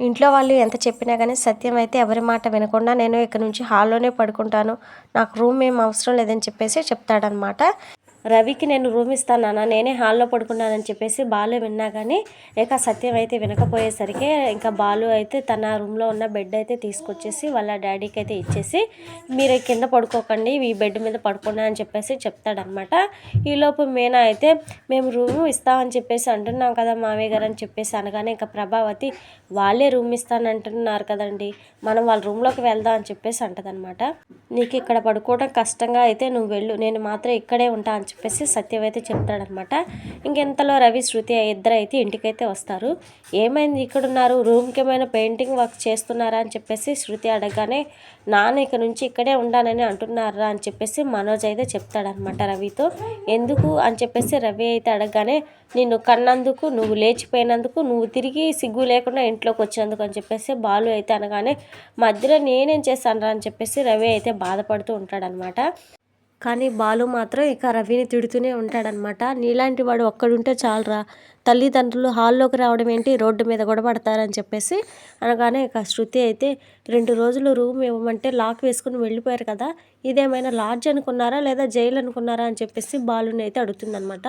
ఇంట్లో వాళ్ళు ఎంత చెప్పినా కానీ సత్యం అయితే ఎవరి మాట వినకుండా నేను ఇక్కడ నుంచి హాల్లోనే పడుకుంటాను. నాకు రూమ్ ఏం అవసరం లేదని చెప్పేసి చెప్తాడనమాట రవికి నేను రూమ్ ఇస్తాను నేనే హాల్లో పడుకున్నానని చెప్పేసి బాలు విన్నా కానీ ఇక సత్యం అయితే వినకపోయేసరికి ఇంకా బాలు అయితే తన రూమ్లో ఉన్న బెడ్ అయితే తీసుకొచ్చేసి వాళ్ళ డాడీకి అయితే ఇచ్చేసి మీరు కింద పడుకోకండి ఈ బెడ్ మీద పడుకున్నా అని చెప్పేసి చెప్తాడనమాట ఈలోపు మీనా అయితే మేము రూమ్ ఇస్తామని చెప్పేసి అంటున్నాం కదా మామయ్య గారు అని చెప్పేసి అనగానే ఇంకా ప్రభావతి వాళ్ళే రూమ్ ఇస్తానంటున్నారు కదండి మనం వాళ్ళ రూమ్లోకి వెళ్దాం అని చెప్పేసి అంటదనమాట నీకు ఇక్కడ పడుకోవడం కష్టంగా అయితే నువ్వు వెళ్ళు నేను మాత్రం ఇక్కడే ఉంటా అని చెప్పేసి సత్యం అయితే చెప్తాడనమాట. ఇంకెంతలో రవి శృతి ఇద్దరు అయితే ఇంటికైతే వస్తారు. ఏమైంది? ఇక్కడ ఉన్నారు రూమ్కి ఏమైనా పెయింటింగ్ వర్క్ చేస్తున్నారా అని చెప్పేసి శృతి అడగగానే నాన్న ఇక్కడ నుంచి ఇక్కడే ఉండాలని అంటున్నారా? అని చెప్పేసి మనోజ్ అయితే చెప్తాడనమాట రవితో. ఎందుకు? అని చెప్పేసి రవి అయితే అడగగానే నిన్ను కన్నందుకు నువ్వు లేచిపోయినందుకు నువ్వు తిరిగి సిగ్గు లేకుండా ఇంట్లోకి వచ్చినందుకు అని చెప్పేసి బాలు అయితే అనగానే మధ్యలో నేనేం చేశాను అని చెప్పేసి రవి అయితే బాధపడుతూ ఉంటాడనమాట. కానీ బాలు మాత్రం ఇక రవిని తిడుతూనే ఉంటాడనమాట నీలాంటి వాడు ఒక్కడుంటే చాలరా. తల్లిదండ్రులు హాల్లోకి రావడం ఏంటి? రోడ్డు మీద గొడవడతారని చెప్పేసి అనగానే ఇక శృతి అయితే రెండు రోజులు రూమ్ ఇవ్వమంటే లాక్ వేసుకుని వెళ్ళిపోయారు కదా. ఇదేమైనా లాడ్జ్ అనుకున్నారా లేదా జైలు అనుకున్నారా అని చెప్పేసి బాలుని అయితే అడుగుతుందనమాట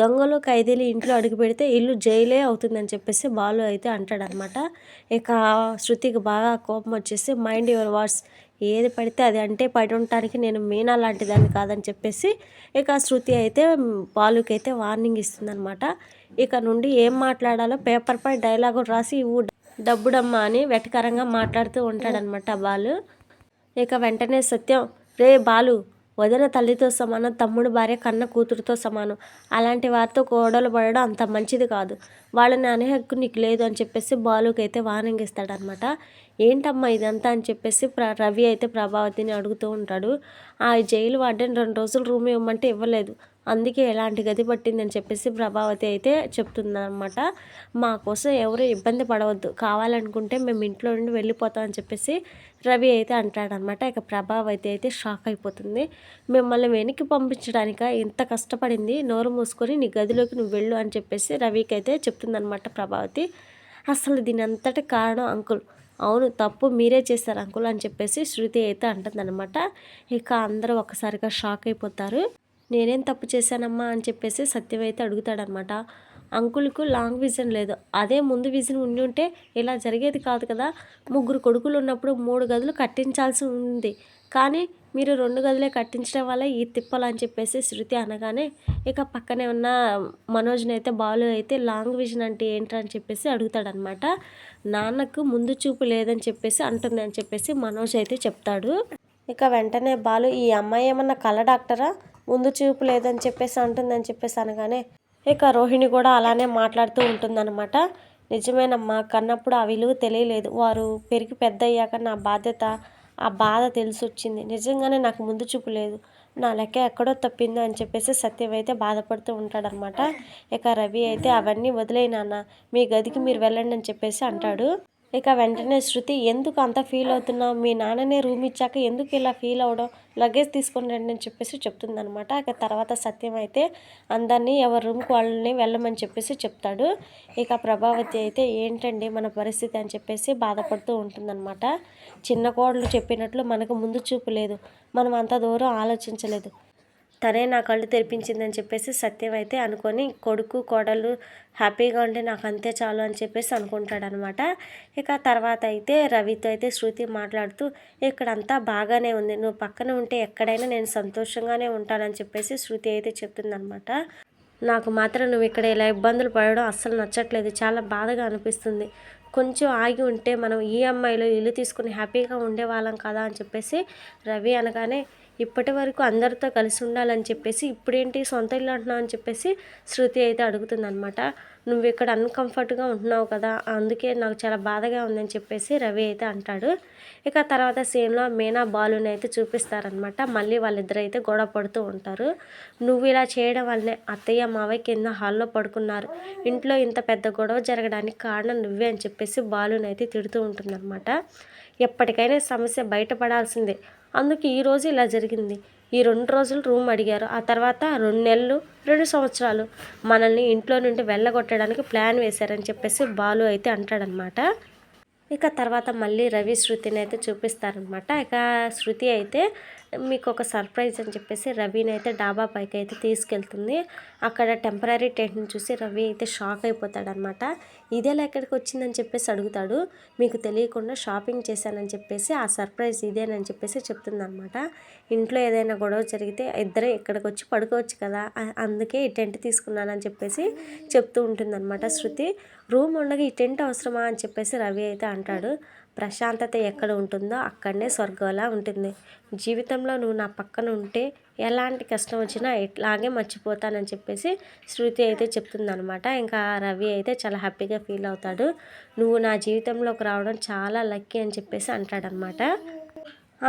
దొంగలు ఖైదీలు ఇంట్లో అడుగు పెడితే ఇల్లు జైలే అవుతుందని చెప్పేసి బాలు అయితే అంటాడనమాట ఇక శృతికి బాగా కోపం వచ్చేసి మైండ్ యువర్ వాట్స్ ఏది పడితే అది. అంటే పడి ఉండటానికి నేను మీనా లాంటి దాన్ని కాదని చెప్పేసి ఇక శృతి అయితే బాలుకైతే వార్నింగ్ ఇస్తుందనమాట ఇక నుండి ఏం మాట్లాడాలో పేపర్పై డైలాగు రాసి ఇవ్వు డబ్బుడమ్మ అని వెటకరంగా మాట్లాడుతూ ఉంటాడనమాట బాలు. ఇక వెంటనే సత్యం రే బాలు వదిన తల్లితో సమానం తమ్ముడు భార్య కన్న కూతురుతో సమానం. అలాంటి వారితో కోడలు పడడం అంత మంచిది కాదు. వాళ్ళని అనే హక్కు నీకు లేదు అని చెప్పేసి బాలుకి అయితే వార్నింగ్ ఇస్తాడనమాట ఏంటమ్మా ఇదంతా? అని చెప్పేసి ప్ర రవి అయితే ప్రభావతిని అడుగుతూ ఉంటాడు. ఆ జైలు వార్డెన్ రెండు రోజులు రూమ్ ఇవ్వమంటే ఇవ్వలేదు. అందుకే ఎలాంటి గది పట్టిందని చెప్పేసి ప్రభావతి అయితే చెప్తుందన్నమాట. మా కోసం ఎవరు ఇబ్బంది పడవద్దు. కావాలనుకుంటే మేము ఇంట్లో నుండి వెళ్ళిపోతాం అని చెప్పేసి రవి అయితే అంటాడనమాట ఇక ప్రభావతి అయితే షాక్ అయిపోతుంది. మిమ్మల్ని వెనక్కి పంపించడానిక? ఇంత కష్టపడింది. నోరు మూసుకొని నీ గదిలోకి నువ్వు వెళ్ళు అని చెప్పేసి రవికి అయితే చెప్తుందనమాట ప్రభావతి. అసలు దీని అంతటి కారణం అంకుల్. అవును తప్పు మీరే చేశారు అంకుల్ అని చెప్పేసి శృతి అయితే అంటుందన్నమాట. ఇక అందరూ ఒకసారిగా షాక్ అయిపోతారు. నేనేం తప్పు చేశానమ్మా అని చెప్పేసి సత్యం అయితే అడుగుతాడనమాట అంకుల్కు లాంగ్ విజన్ లేదు. అదే ముందు విజన్ ఉండి ఉంటే ఇలా జరిగేది కాదు కదా. ముగ్గురు కొడుకులు ఉన్నప్పుడు మూడు గదులు కట్టించాల్సి ఉంది. కానీ మీరు రెండు గదులే కట్టించడం వల్ల ఈ తిప్పలు అని చెప్పేసి శృతి అనగానే ఇక పక్కనే ఉన్న మనోజ్ని అయితే బాలు అయితే లాంగ్ విజన్ అంటే ఏంటని చెప్పేసి అడుగుతాడనమాట నాన్నకు ముందు చూపు లేదని చెప్పేసి అంటుంది అని చెప్పేసి మనోజ్ అయితే చెప్తాడు. ఇక వెంటనే బాలు ఈ అమ్మాయి ఏమన్నా కళ డాక్టరా? ముందు చూపు లేదని చెప్పేసి అంటుందని చెప్పేసి అనగానే ఇక రోహిణి కూడా అలానే మాట్లాడుతూ ఉంటుందన్నమాట. నిజమేనమ్మా కన్నప్పుడు ఆ విలువ తెలియలేదు. వారు పెరిగి పెద్ద అయ్యాక నా బాధ్యత ఆ బాధ తెలిసి వచ్చింది నిజంగానే నాకు ముందు చూపు లేదు. నా లెక్క ఎక్కడో తప్పిందో అని చెప్పేసి సత్యం అయితే బాధపడుతూ ఉంటాడనమాట ఇక రవి అయితే అవన్నీ వదిలేనాన్న మీ గదికి మీరు వెళ్ళండి అని చెప్పేసి అంటాడు. ఇక వెంటనే శృతి ఎందుకు అంత ఫీల్ అవుతున్నావు? మీ నాన్ననే రూమ్ ఇచ్చాక ఎందుకు ఇలా ఫీల్ అవడం? లగేజ్ తీసుకొని రండి అని చెప్పేసి చెప్తుందనమాట ఇక తర్వాత సత్యం అయితే అందరినీ ఎవరి రూమ్కి వాళ్ళని వెళ్ళమని చెప్పేసి చెప్తాడు. ఇక ప్రభావతి అయితే ఏంటండి మన పరిస్థితి? అని చెప్పేసి బాధపడుతూ ఉంటుందన్నమాట. చిన్న కోడలు చెప్పినట్లు మనకు ముందు చూపు లేదు. మనం అంత దూరం ఆలోచించలేదు. తనే నా కళ్ళు తెరిపించిందని చెప్పేసి సత్యం అయితే అనుకొని కొడుకు కోడలు హ్యాపీగా ఉంటే నాకు అంతే చాలు అని చెప్పేసి అనుకుంటాడనమాట. ఇక తర్వాత అయితే రవితో అయితే శృతి మాట్లాడుతూ ఇక్కడంతా బాగానే ఉంది. నువ్వు పక్కన ఉంటే ఎక్కడైనా నేను సంతోషంగానే ఉంటానని చెప్పేసి శృతి అయితే చెప్తుందనమాట. నాకు మాత్రం నువ్వు ఇక్కడ ఇలా ఇబ్బందులు పడడం అస్సలు నచ్చట్లేదు. చాలా బాధగా అనిపిస్తుంది. కొంచెం ఆగి ఉంటే మనం ఈఎంఐలో ఇల్లు తీసుకుని హ్యాపీగా ఉండేవాళ్ళం కదా అని చెప్పేసి రవి అనగానే ఇప్పటి వరకు అందరితో కలిసి ఉండాలని చెప్పేసి ఇప్పుడేంటి సొంత ఇల్లు అంటున్నావు అని చెప్పేసి శృతి అయితే అడుగుతుందనమాట నువ్వు ఇక్కడ అన్కంఫర్ట్గా ఉంటున్నావు కదా అందుకే నాకు చాలా బాధగా ఉందని చెప్పేసి రవి అయితే అంటాడు. ఇక తర్వాత సీన్లో మీనా బాలుని అయితే చూపిస్తారనమాట మళ్ళీ వాళ్ళిద్దరు అయితే గొడవ పడుతూ ఉంటారు. నువ్వు ఇలా చేయడం వల్లనే అత్తయ్య మావయ్య కింద హాల్లో పడుకున్నారు. ఇంట్లో ఇంత పెద్ద గొడవ జరగడానికి కారణం నువ్వే అని చెప్పేసి బాలుని అయితే తిడుతూ ఉంటుందన్నమాట. ఎప్పటికైనా సమస్య బయటపడాల్సిందే. అందుకు ఈరోజు ఇలా జరిగింది. ఈ రెండు రోజులు రూమ్ అడిగారు. ఆ తర్వాత రెండు నెలలు రెండు సంవత్సరాలు మనల్ని ఇంట్లో నుండి వెళ్ళగొట్టడానికి ప్లాన్ వేశారని చెప్పేసి బాలు అయితే అంటాడనమాట ఇక తర్వాత మళ్ళీ రవి శృతిని అయితే చూపిస్తారనమాట ఇక శృతి అయితే మీకు ఒక సర్ప్రైజ్ అని చెప్పేసి రవిని అయితే డాబా పైకి అయితే తీసుకెళ్తుంది. అక్కడ టెంపరీ టెంట్ని చూసి రవి అయితే షాక్ అయిపోతాడనమాట. ఇదేలా ఎక్కడికి వచ్చిందని చెప్పేసి అడుగుతాడు. మీకు తెలియకుండా షాపింగ్ చేశానని చెప్పేసి ఆ సర్ప్రైజ్ ఇదేనని చెప్పేసి చెప్తుందనమాట. ఇంట్లో ఏదైనా గొడవ జరిగితే ఇద్దరే ఇక్కడికి వచ్చి పడుకోవచ్చు కదా అందుకే ఈ టెంట్ తీసుకున్నానని చెప్పేసి చెప్తూ ఉంటుందన్నమాట శృతి. రూమ్ ఉండగా ఈ టెంట్ అవసరమా అని చెప్పేసి రవి అయితే అంటాడు. ప్రశాంతత ఎక్కడ ఉంటుందో అక్కడనే స్వర్గంలా ఉంటుంది. జీవితంలో నువ్వు నా పక్కన ఉంటే ఎలాంటి కష్టం వచ్చినా ఇట్లాగే మర్చిపోతానని చెప్పేసి శృతి అయితే చెప్తుందనమాట ఇంకా రవి అయితే చాలా హ్యాపీగా ఫీల్ అవుతాడు. నువ్వు నా జీవితంలోకి రావడం చాలా లక్కీ అని చెప్పేసి అంటాడనమాట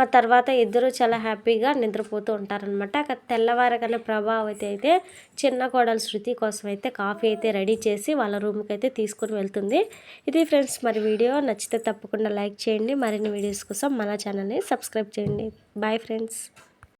ఆ తర్వాత ఇద్దరు చాలా హ్యాపీగా నిద్రపోతూ ఉంటారనమాట అక్కడ తెల్లవారగానే ప్రభావతి అయితే చిన్న కోడలు శృతి కోసం అయితే కాఫీ అయితే రెడీ చేసి వాళ్ళ రూమ్కి అయితే తీసుకుని వెళ్తుంది. ఇది ఫ్రెండ్స్ మరి వీడియో నచ్చితే తప్పకుండా లైక్ చేయండి. మరిన్ని వీడియోస్ కోసం మన ఛానల్ని సబ్స్క్రైబ్ చేయండి. Bye friends.